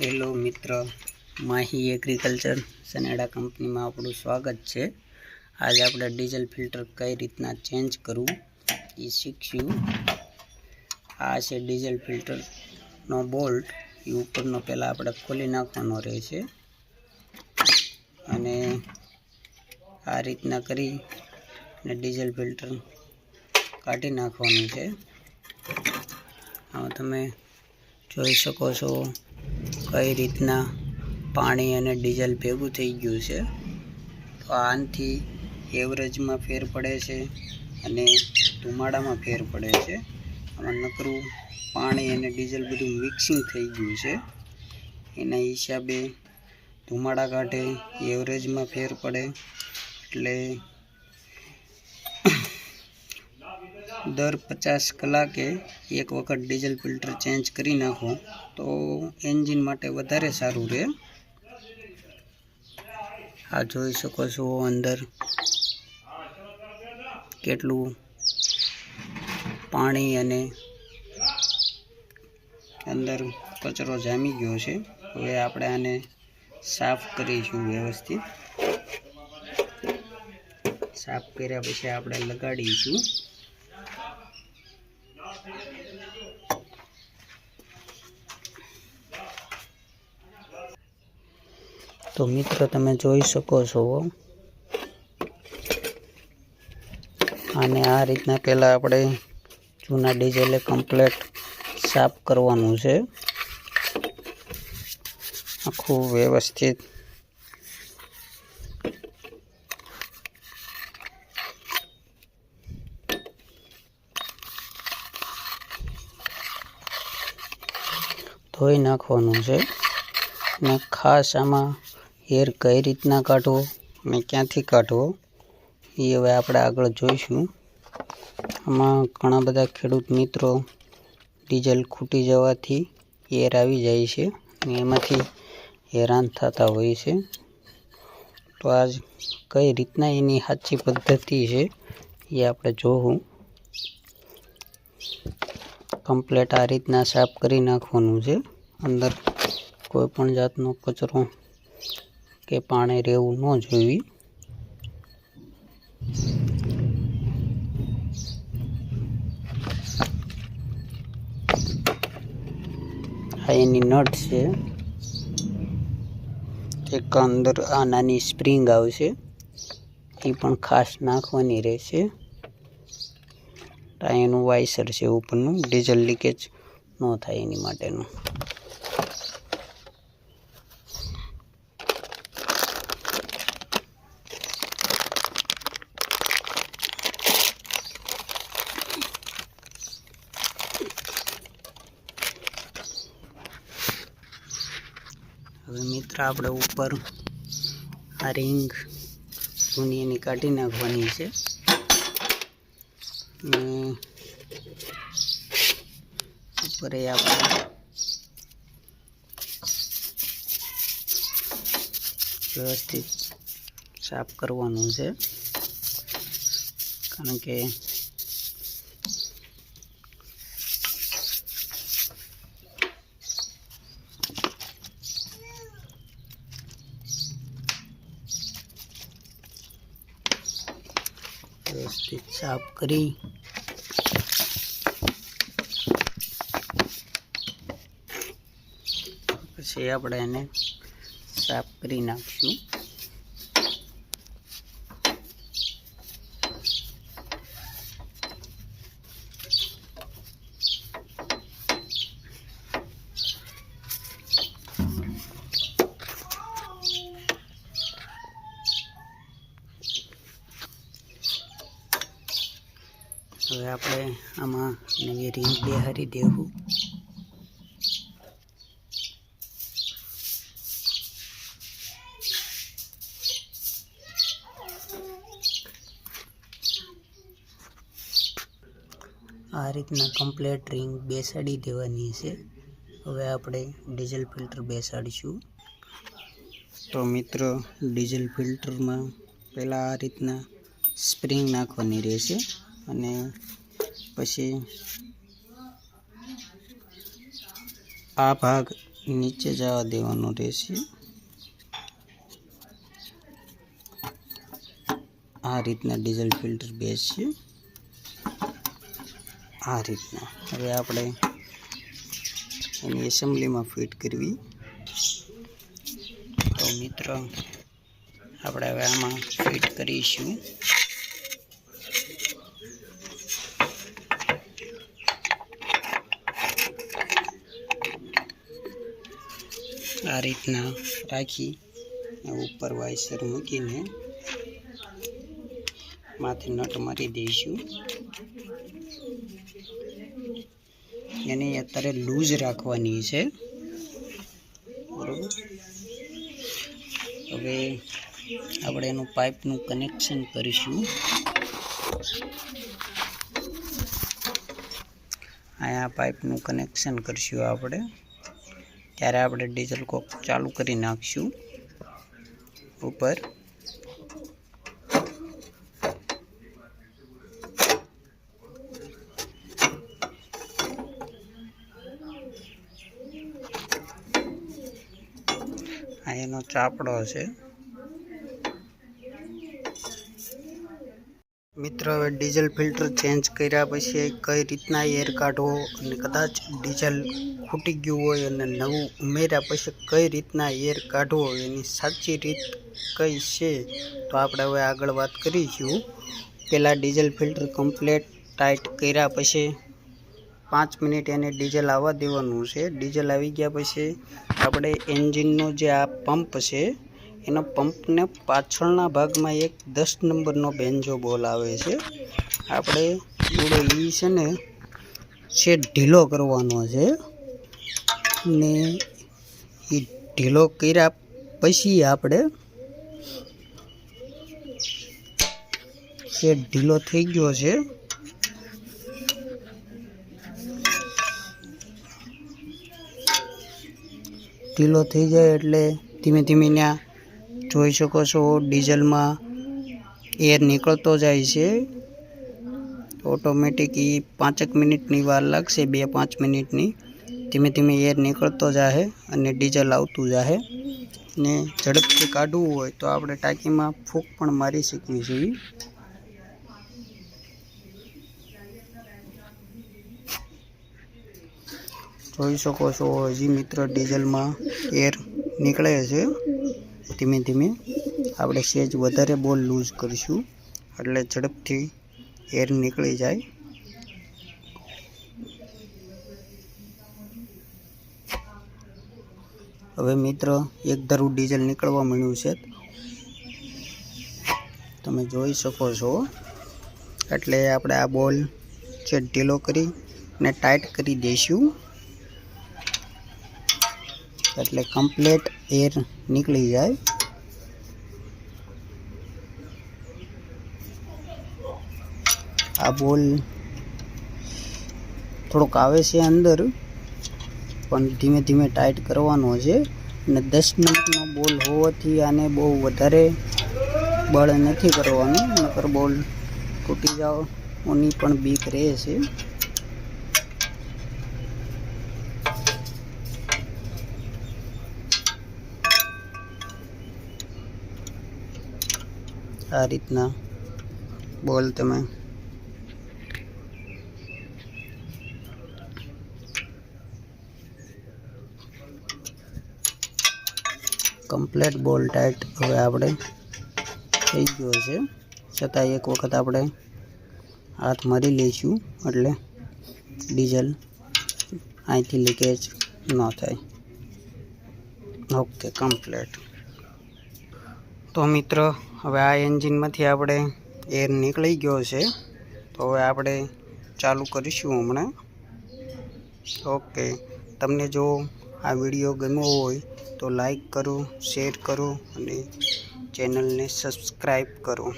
Hello મિત્ર, Mahi agriculture સનેડા કંપનીમાં આપણું સ્વાગત છે. આજે આપણે ડીઝલ ફિલ્ટર કઈ રીતના ચેન્જ કરવું એ શીખ્યું આ છે ડીઝલ ફિલ્ટરનો બોલ્ટ, એ ઉપરનો પહેલાં આપણે ખોલી નાખવાનો રહેશે. અને આ રીતના કરી અને ડીઝલ ફિલ્ટર કાઢી નાખવાનું છે. આમાં તમે જોઈ શકો છો કઈ રીતના પાણી અને ડીઝલ ભેગું થઈ ગયું છે? તો આનાથી એવરેજમાં ફેર પડે છે અને ધુમાડામાં ફેર પડે છે. આમાં નકરું પાણી અને ડીઝલ બધું મિક્સિંગ થઈ ગયું છે. એના હિસાબે ધુમાડા કાઢે એવરેજમાં ફેર પડે. એટલે દર પચાસ કલાકે એક વખત ડીઝલ ફિલ્ટર ચેન્જ કરી નાખો. તો એન્જિન માટે વધારે સારું રહે. આ જોઈ શકો છો અંદર કેટલું પાણી અને અંદર કચરો જામી ગયો છે. હવે આપણે આને સાફ કરીશું વ્યવસ્થિત. સાફ કર્યા પછી આપણે લગાડીશું. તો મિત્રો તમે જોઈ શકો છો. અને આ રીતના પહેલાં આપણે જૂના ડીઝેલે કમ્પ્લેટ સાફ કરવાનું છે. આખું વ્યવસ્થિત. ધોઈ નાખવાનું છે. અને ખાસ આમાં હેર કઈ રીતના કાઢવો, અને ક્યાંથી કાઢવો, એ હવે આપણે આગળ જોઈશું. આમાં ઘણા બધા ખેડૂત મિત્રો ડીઝલ ખૂટી જવાથી એર આવી જાય છે, અને એમાંથી હેરાન થતા હોય છે. તો આજ કઈ રીતના એની સાચી પદ્ધતિ છે, એ આપણે જોવું. કમ્પ્લેટ આ રીતના સાફ કરી નાખવાનું છે. અંદર કોઈ પણ જાતનો કચરો કે પાણી રહેવું ન જોઈએ. આ એની નટ છે. એક અંદર આ નાની સ્પ્રિંગ આવશે. એ પણ ખાસ નાખવાની રહેશે. આ એનું વાઇસર છે ઉપરનું. ડીઝલ લીકેજ ન થાય એની માટેનું. મિત્ર આપણે ઉપર આ રિંગ જૂની એની કાઢી નાખવાની છે. ઉપર એ આપણે વ્યવસ્થિત સાફ કરવાનું છે. કારણ કે વ્યવસ્થિત સાફ કરી. પછી આપણે એને સાફ કરી નાખશું. આપણે આમાં નવી રીંગ બેહારી દેવું આ રીતના કમ્પ્લેટ રિંગ બેસાડી દેવાની છે. હવે આપણે ડીઝલ ફિલ્ટર બેસાડીશું. તો મિત્રો ડીઝલ ફિલ્ટરમાં પહેલાં આ રીતના સ્પ્રિંગ નાખવાની રહેશે. અને પછી આ ભાગ નીચે જવા દેવાનો રહેશે. આ રીતના ડીઝલ ફિલ્ટર બેસશે આ રીતના. હવે આપણે એની એસેમ્બલીમાં ફિટ કરવી. તો મિત્ર, આપણે હવે આમાં ફિટ કરીશું. આ રીતના રાખી ઉપર વાઇસર મૂકીને માથે નટ મારી દઈશું. એને અત્યારે લૂઝ રાખવાની છે. બરોબર? હવે આપણે એનું પાઇપનું કનેક્શન કરીશું. અહીંયા પાઇપનું કનેક્શન કરીશું આપણે. ત્યારે આપણે ડીઝલ કોક ચાલુ કરી નાખશું ઉપર. આ એનો ચાપડો છે મિત્રો, હવે ડીઝલ ફિલ્ટર ચેન્જ કર્યા પછી કઈ રીતના એર કાઢવો અને કદાચ ડીઝલ ખૂટી ગયું હોય અને નવું ઉમેર્યા પછી કઈ રીતના એર કાઢવો એની સાચી રીત કઈ છે? તો આપણે હવે આગળ વાત કરીશું. પહેલાં ડીઝલ ફિલ્ટર કમ્પ્લેટ ટાઈટ કર્યા પછી પાંચ મિનિટ એને ડીઝલ આવવા દેવાનું છે. ડીઝલ આવી ગયા પછી આપણે એન્જિનનો જે આ પંપ છે એના પંપને પાછળના ભાગમાં એક દસ નંબરનો બેન્જો બોલ આવે છે. આપણે જોડે એ છે ને છે ઢીલો કરવાનો છે. ને એ ઢીલો કર્યા પછી આપણે છે ઢીલો થઈ ગયો છે, ઢીલો થઈ જાય એટલે ધીમે ધીમે ત્યાં જોઈ શકો છો, ડીઝલમાં એર નીકળતો જાય છે. ઓટોમેટિક એ પાંચેક મિનિટની વાર લાગશે, બે પાંચ મિનિટની. ધીમે ધીમે એર નીકળતો જાહે અને ડીઝલ આવતું જાહે. ને ઝડપથી કાઢવું હોય તો આપણે ટાંકીમાં ફૂંક પણ મારી શકીએ છીએ. જોઈ શકો છો, હજી મિત્ર, ડીઝલમાં એર નીકળે છે. ધીમે ધીમે આપણે સેજ વધારે બોલ લૂઝ કરીશું. એટલે ઝડપથી એર નીકળી જાય. હવે મિત્ર, એક ધરું ડીઝલ નીકળવા મળ્યું છે. તમે જોઈ શકો છો. એટલે આપણે આ બોલ છે ઢીલો કરી ને ટાઈટ કરી દઈશું. એટલે કમ્પ્લેટ એર નીકળી જાય. આ બોલ થોડોક આવે છે અંદર, પણ ધીમે ધીમે ટાઈટ કરવાનો છે. અને દસ મિનિટનો બોલ હોવાથી આને બહુ વધારે બળ નથી કરવાનું, નકર બોલ તૂટી જવાની પણ બીક રહે છે. આ રીતના. બોલ તમે. કમ્પ્લેટ બોલ ટાઈટ હવે આપણે થઈ ગયો છે. છતાં એક વખત આપણે હાથ મારી લઈશું, એટલે ડીઝલ અહીંથી લીકેજ ન થાય. ઓકે કમ્પ્લેટ તો મિત્ર હવે આ એન્જિનમાંથી આપણે એર નીકળી ગયો છે. તો હવે આપણે ચાલુ કરીશું હમણાં. ઓકે. તમને જો આ વીડિયો ગમ્યો હોય તો લાઈક કરો, શેર કરો અને ચેનલને સબસ્ક્રાઈબ કરો.